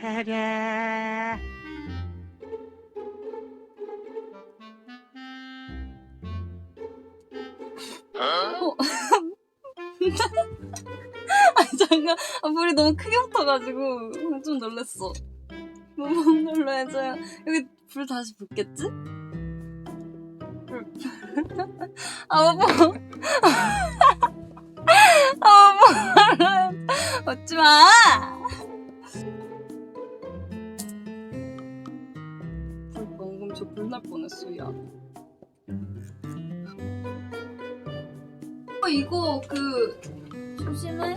타라. 아니 잠깐 아, 불이 너무 크게 붙어가지고 좀 놀랬어. 뭐 눌러 해줘요. 여기 불 다시 붙겠지? 불. 아 뭐. 아 뭐. 웃지 마. 저 불날 뻔했어 야. 어 이거 그 조심해.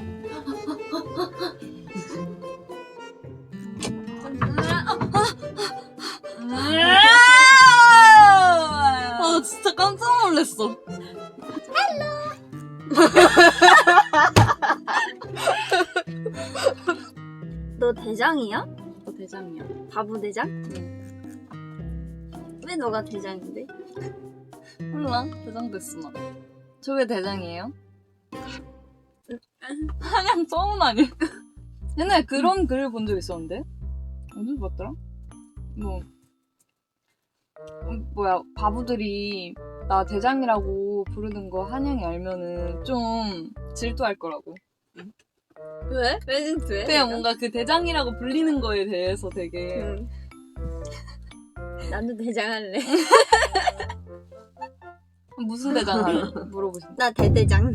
아 진짜 깜짝 놀랐어. 너 대장이야? 너 대장이야. 바보 대장? 왜 너가 대장인데? 몰라 대장 됐어 나. 저 왜 대장이에요? 한양 소문 아니? 옛날에 그런 글을 본 적 있었는데 어디서 봤더라? 뭐 음, 뭐야 바보들이 나 대장이라고 부르는 거 한양이 알면은 좀 질투할 거라고. 왜? 왜 진투해? 그냥 뭔가 그 대장이라고 불리는 거에 대해서 되게 응. 나도 대장 할래. 무슨 대장 할래? 물어보신다. 나 대대장.